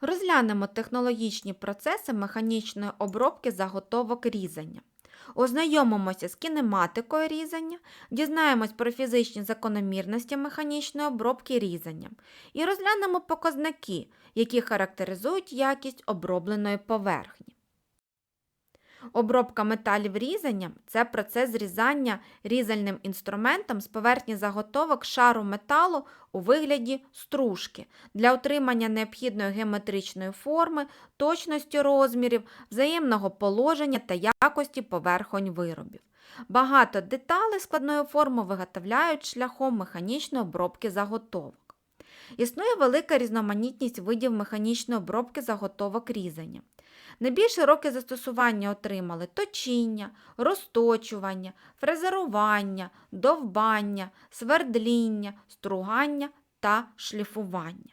Розглянемо технологічні процеси механічної обробки заготовок різання. Ознайомимося з кінематикою різання, дізнаємось про фізичні закономірності механічної обробки різання і розглянемо показники, які характеризують якість обробленої поверхні. Обробка металів різанням це процес зрізання різальним інструментом з поверхні заготовок шару металу у вигляді стружки для отримання необхідної геометричної форми, точності розмірів, взаємного положення та якості поверхонь виробів. Багато деталей складної форми виготовляють шляхом механічної обробки заготовок. Існує велика різноманітність видів механічної обробки заготовок різання. Найбільш широке застосування отримали точіння, розточування, фрезерування, довбання, свердління, стругання та шліфування.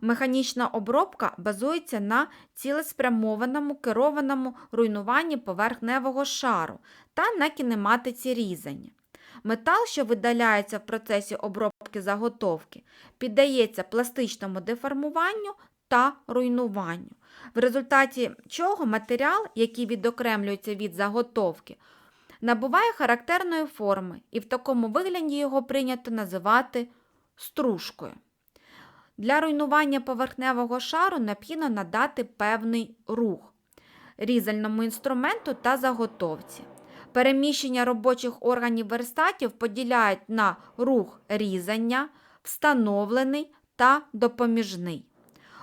Механічна обробка базується на цілеспрямованому керованому руйнуванні поверхневого шару та на кінематиці різання. Метал, що видаляється в процесі обробки заготовки, піддається пластичному деформуванню та руйнуванню, в результаті чого матеріал, який відокремлюється від заготовки, набуває характерної форми, і в такому вигляді його прийнято називати стружкою. Для руйнування поверхневого шару необхідно надати певний рух різальному інструменту та заготовці. Переміщення робочих органів верстатів поділяють на рух різання, встановлений та допоміжний.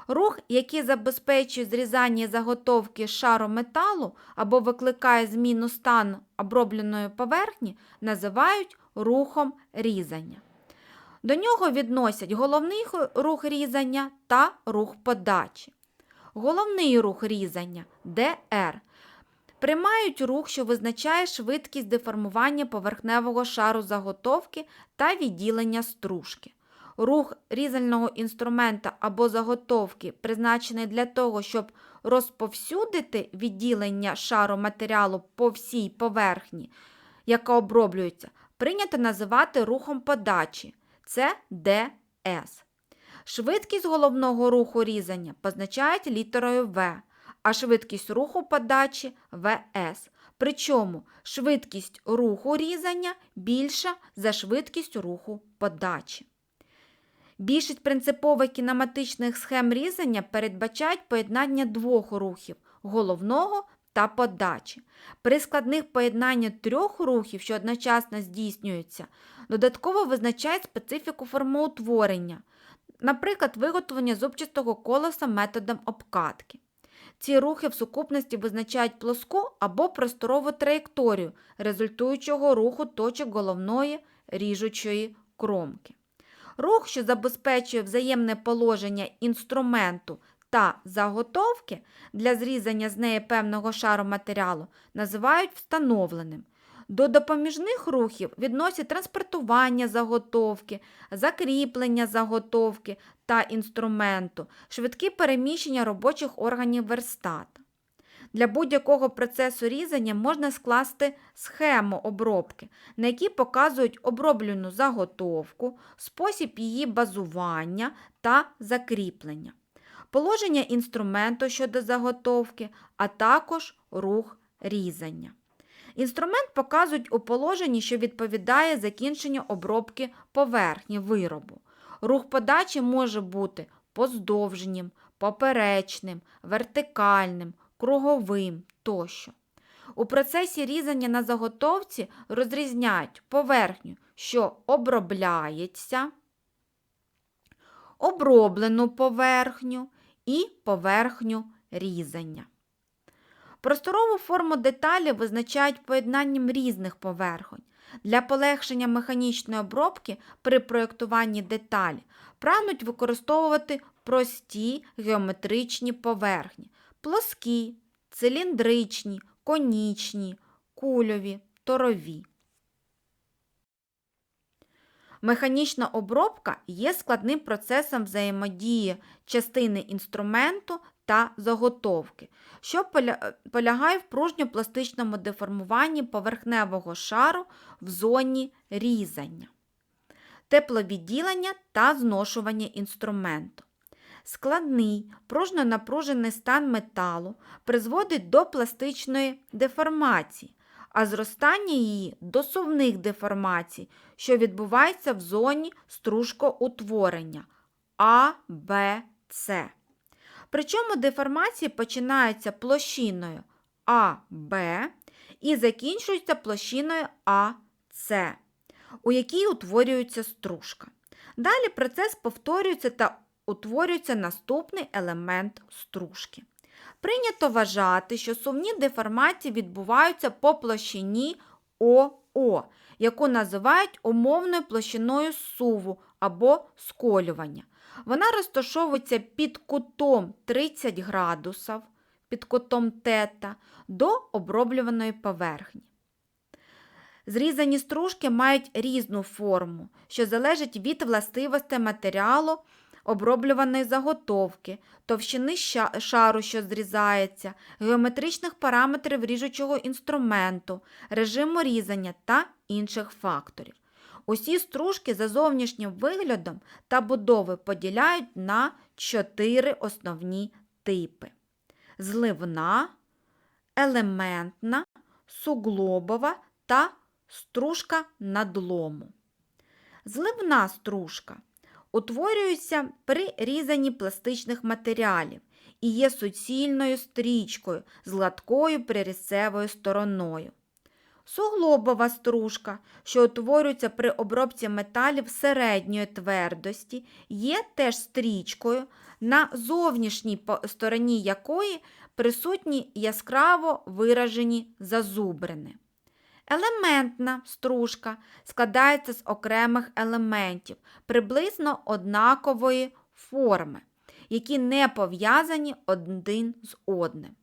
Рух, який забезпечує зрізання заготовки шару металу або викликає зміну стану обробленої поверхні, називають рухом різання. До нього відносять головний рух різання та рух подачі. Головний рух різання ДР. Приймають рух, що визначає швидкість деформування поверхневого шару заготовки та відділення стружки. Рух різального інструмента або заготовки, призначений для того, щоб розповсюдити відділення шару матеріалу по всій поверхні, яка оброблюється, прийнято називати рухом подачі. Це ДС. Швидкість головного руху різання позначають літерою В, а швидкість руху подачі ВС. Причому швидкість руху різання більша за швидкість руху подачі. Більшість принципових кінематичних схем різання передбачають поєднання двох рухів головного та подачі. При складних поєднанні трьох рухів, що одночасно здійснюються, додатково визначають специфіку формоутворення, наприклад, виготовлення зубчастого колеса методом обкатки. Ці рухи в сукупності визначають плоску або просторову траєкторію результуючого руху точок головної ріжучої кромки. Рух, що забезпечує взаємне положення інструменту та заготовки для зрізання з неї певного шару матеріалу, називають встановленим. До допоміжних рухів відносять транспортування заготовки, закріплення заготовки та інструменту, швидкі переміщення робочих органів верстата. Для будь-якого процесу різання можна скласти схему обробки, на якій показують оброблену заготовку, спосіб її базування та закріплення, положення інструменту щодо заготовки, а також рух різання. Інструмент показують у положенні, що відповідає закінченню обробки поверхні виробу. Рух подачі може бути поздовжнім, поперечним, вертикальним, круговим тощо. У процесі різання на заготовці розрізняють поверхню, що обробляється, оброблену поверхню і поверхню різання. Просторову форму деталі визначають поєднанням різних поверхонь. Для полегшення механічної обробки при проєктуванні деталі прагнуть використовувати прості геометричні поверхні плоскі, циліндричні, конічні, кульові, торові. Механічна обробка є складним процесом взаємодії частини інструменту та заготовки, що полягає в пружньо-пластичному деформуванні поверхневого шару в зоні різання, тепловідділення та зношування інструменту. Складний пружно-напружений стан металу призводить до пластичної деформації, а зростання її до сувних деформацій, що відбувається в зоні стружкоутворення А, Б, С. Причому деформації починаються площиною АБ і закінчуються площиною АС, у якій утворюється стружка. Далі процес повторюється та утворюється наступний елемент стружки. Прийнято вважати, що сувні деформації відбуваються по площині ОО, яку називають умовною площиною суву або сколювання. Вона розташовується під кутом 30 градусів, під кутом тета, до оброблюваної поверхні. Зрізані стружки мають різну форму, що залежить від властивостей матеріалу оброблюваної заготовки, товщини шару, що зрізається, геометричних параметрів ріжучого інструменту, режиму різання та інших факторів. Усі стружки за зовнішнім виглядом та будови поділяють на чотири основні типи: зливна, елементна, суглобова та стружка надлому. Зливна стружка утворюється при різанні пластичних матеріалів і є суцільною стрічкою з гладкою прирізцевою стороною. Суглобова стружка, що утворюється при обробці металів середньої твердості, є теж стрічкою, на зовнішній стороні якої присутні яскраво виражені зазубрини. Елементна стружка складається з окремих елементів приблизно однакової форми, які не пов'язані один з одним.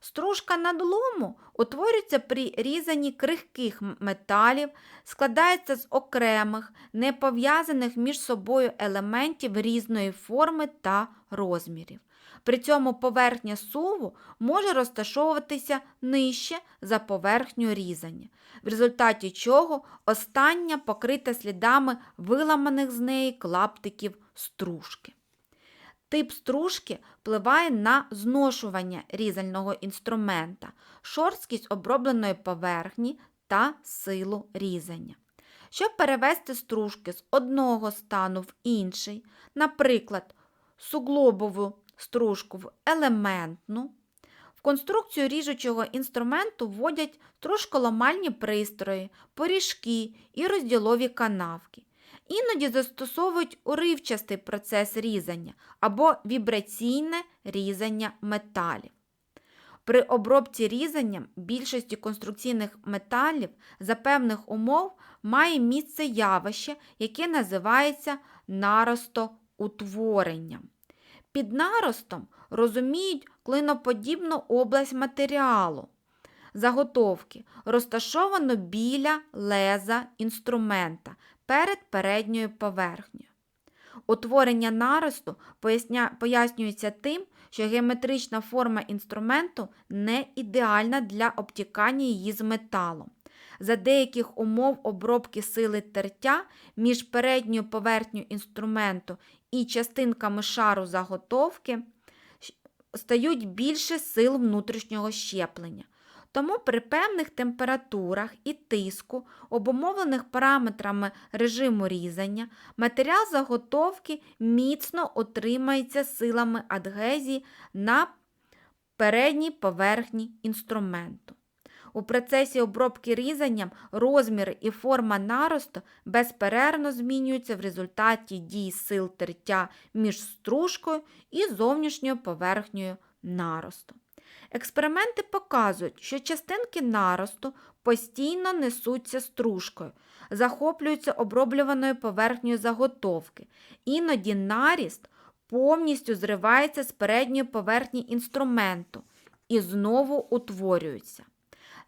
Стружка надлому утворюється при різанні крихких металів, складається з окремих, не пов'язаних між собою елементів різної форми та розмірів. При цьому поверхня суву може розташовуватися нижче за поверхню різання, в результаті чого остання покрита слідами виламаних з неї клаптиків стружки. Тип стружки впливає на зношування різального інструмента, шорсткість обробленої поверхні та силу різання. Щоб перевести стружки з одного стану в інший, наприклад, суглобову стружку в елементну, в конструкцію ріжучого інструменту вводять стружколомальні пристрої, поріжки і розділові канавки. Іноді застосовують уривчастий процес різання або вібраційне різання металів. При обробці різанням більшості конструкційних металів за певних умов має місце явище, яке називається наростоутворенням. Під наростом розуміють клиноподібну область матеріалу, заготовки, розташовану біля леза інструмента перед передньою поверхнею. Утворення наросту поясня... пояснюється тим, що геометрична форма інструменту не ідеальна для обтікання її з металом. За деяких умов обробки сили тертя між передньою поверхнею інструменту і частинками шару заготовки стають більше сил внутрішнього щеплення. Тому при певних температурах і тиску, обумовлених параметрами режиму різання, матеріал заготовки міцно отримається силами адгезії на передній поверхні інструменту. У процесі обробки різанням розміри і форма наросту безперервно змінюються в результаті дій сил тертя між стружкою і зовнішньою поверхнею наросту. Експерименти показують, що частинки наросту постійно несуться стружкою, захоплюються оброблюваною поверхнею заготовки. Іноді наріст повністю зривається з передньої поверхні інструменту і знову утворюється.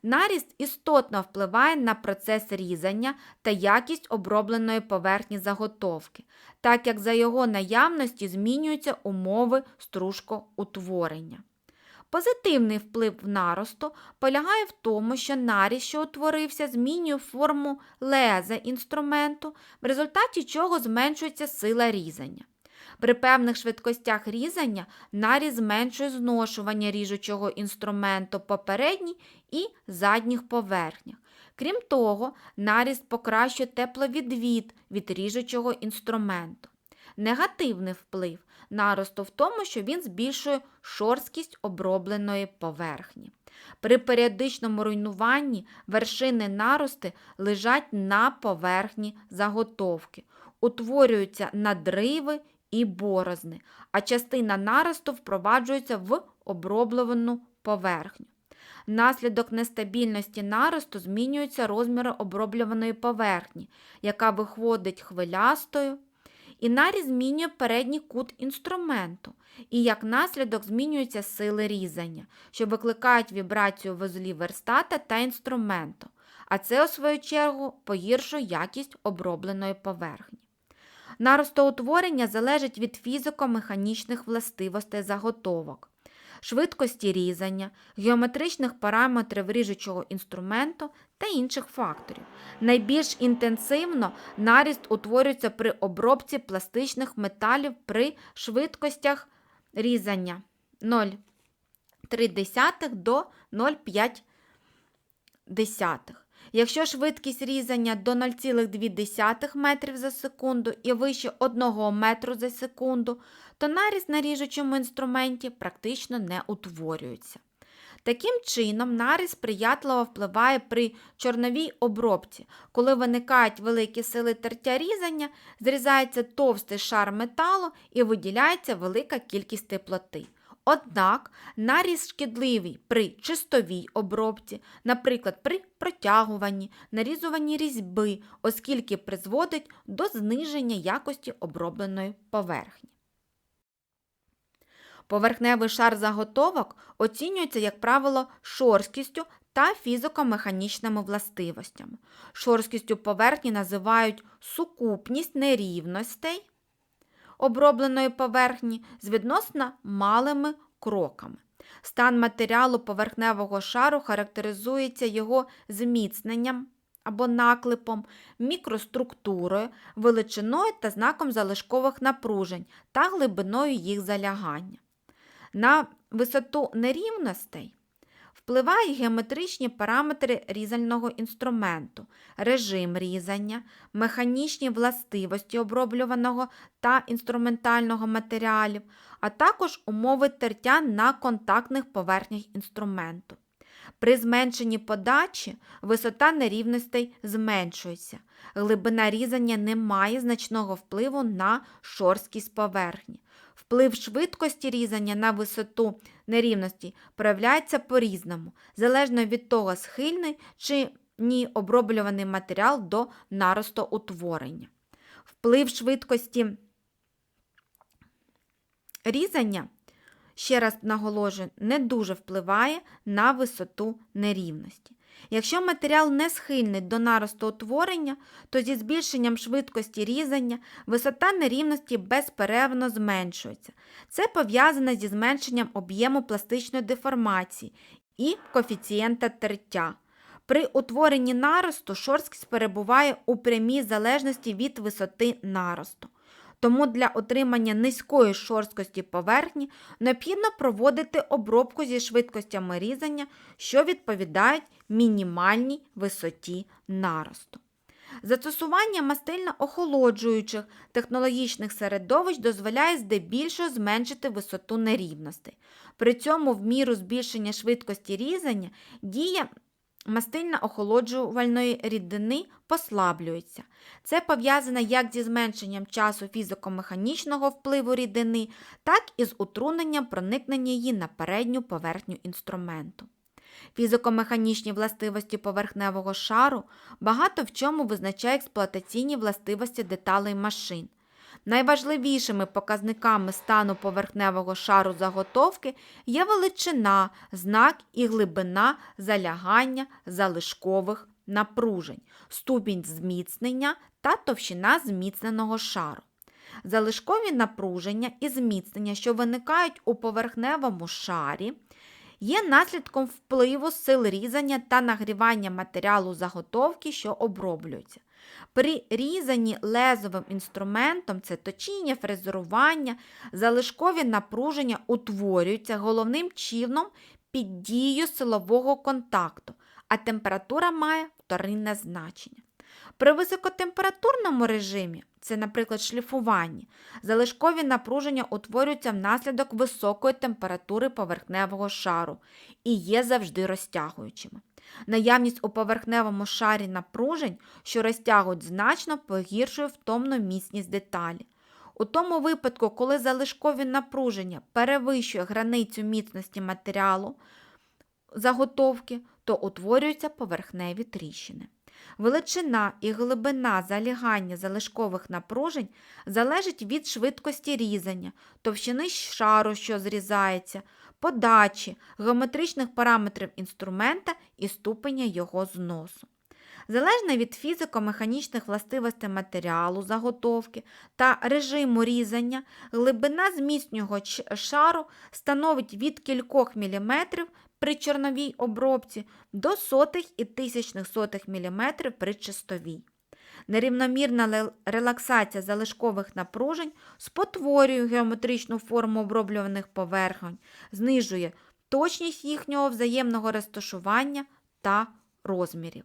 Наріст істотно впливає на процес різання та якість обробленої поверхні заготовки, так як за його наявності змінюються умови стружкоутворення. Позитивний вплив наросту полягає в тому, що наріст, що утворився, змінює форму леза інструменту, в результаті чого зменшується сила різання. При певних швидкостях різання наріз зменшує зношування ріжучого інструменту по передній і задніх поверхнях. Крім того, наріз покращує тепловідвід від ріжучого інструменту. Негативний вплив наросту в тому, що він збільшує шорсткість обробленої поверхні. При періодичному руйнуванні вершини нарости лежать на поверхні заготовки, утворюються надриви і борозни, а частина наросту впроваджується в оброблену поверхню. Внаслідок нестабільності наросту змінюються розміри оброблюваної поверхні, яка виходить хвилястою, і наріз змінює передній кут інструменту, і як наслідок змінюються сили різання, що викликають вібрацію вузлів верстата та інструменту, а це, у свою чергу, погіршує якість обробленої поверхні. Наростоутворення залежить від фізико-механічних властивостей заготовок, швидкості різання, геометричних параметрів ріжучого інструменту та інших факторів. Найбільш інтенсивно наріст утворюється при обробці пластичних металів при швидкостях різання 0,3 до 0,5. Якщо швидкість різання до 0,2 метрів за секунду і вище 1 метру за секунду, то наріз на ріжучому інструменті практично не утворюється. Таким чином, наріз сприятливо впливає при чорновій обробці. Коли виникають великі сили тертя різання, зрізається товстий шар металу і виділяється велика кількість теплоти. Однак наріз шкідливий при чистовій обробці, наприклад, при протягуванні, нарізуванні різьби, оскільки призводить до зниження якості обробленої поверхні. Поверхневий шар заготовок оцінюється, як правило, шорсткістю та фізико-механічними властивостями. Шорсткістю поверхні називають сукупність нерівностей обробленої поверхні з відносно малими кроками. Стан матеріалу поверхневого шару характеризується його зміцненням або наклепом, мікроструктурою, величиною та знаком залишкових напружень та глибиною їх залягання. На висоту нерівностей впливають геометричні параметри різального інструменту, режим різання, механічні властивості оброблюваного та інструментального матеріалів, а також умови тертя на контактних поверхнях інструменту. При зменшенні подачі висота нерівностей зменшується. Глибина різання не має значного впливу на шорсткість поверхні. Вплив швидкості різання на висоту нерівності проявляється по-різному, залежно від того, схильний чи ні оброблюваний матеріал до наростоутворення. Вплив швидкості різання, ще раз наголошую, не дуже впливає на висоту нерівності. Якщо матеріал не схильний до наростоутворення, то зі збільшенням швидкості різання висота нерівності безперервно зменшується. Це пов'язане зі зменшенням об'єму пластичної деформації і коефіцієнта тертя. При утворенні наросту шорсткість перебуває у прямій залежності від висоти наросту. Тому для отримання низької шорсткості поверхні необхідно проводити обробку зі швидкостями різання, що відповідають мінімальній висоті наросту. Застосування мастильно охолоджуючих технологічних середовищ дозволяє здебільшого зменшити висоту нерівностей. При цьому в міру збільшення швидкості різання дія мастильно-охолоджувальної рідини послаблюється. Це пов'язано як зі зменшенням часу фізико-механічного впливу рідини, так і з утрудненням проникнення її на передню поверхню інструменту. Фізико-механічні властивості поверхневого шару багато в чому визначають експлуатаційні властивості деталей машин. Найважливішими показниками стану поверхневого шару заготовки є величина, знак і глибина залягання залишкових напружень, ступінь зміцнення та товщина зміцненого шару. Залишкові напруження і зміцнення, що виникають у поверхневому шарі, є наслідком впливу сил різання та нагрівання матеріалу заготовки, що оброблюється. При різанні лезовим інструментом це точіння, фрезерування, залишкові напруження утворюються головним чином під дією силового контакту, а температура має вторинне значення. При високотемпературному режимі, це, наприклад, шліфування, залишкові напруження утворюються внаслідок високої температури поверхневого шару і є завжди розтягуючими. Наявність у поверхневому шарі напружень, що розтягують, значно погіршує втомну міцність деталі. У тому випадку, коли залишкові напруження перевищує границю міцності матеріалу заготовки, то утворюються поверхневі тріщини. Величина і глибина залягання залишкових напружень залежить від швидкості різання, товщини шару, що зрізається, подачі, геометричних параметрів інструмента і ступеня його зносу. Залежно від фізико-механічних властивостей матеріалу, заготовки та режиму різання, глибина зміцнювого шару становить від кількох міліметрів при чорновій обробці до сотих і тисячних сотих міліметрів при чистовій. Нерівномірна релаксація залишкових напружень спотворює геометричну форму оброблюваних поверхонь, знижує точність їхнього взаємного розташування та розмірів.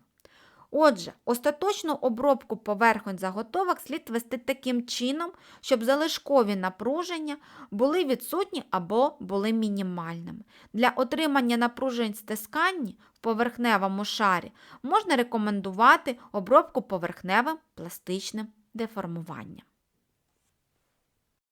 Отже, остаточну обробку поверхонь заготовок слід вести таким чином, щоб залишкові напруження були відсутні або були мінімальними. Для отримання напружень стискання в поверхневому шарі можна рекомендувати обробку поверхневим пластичним деформуванням.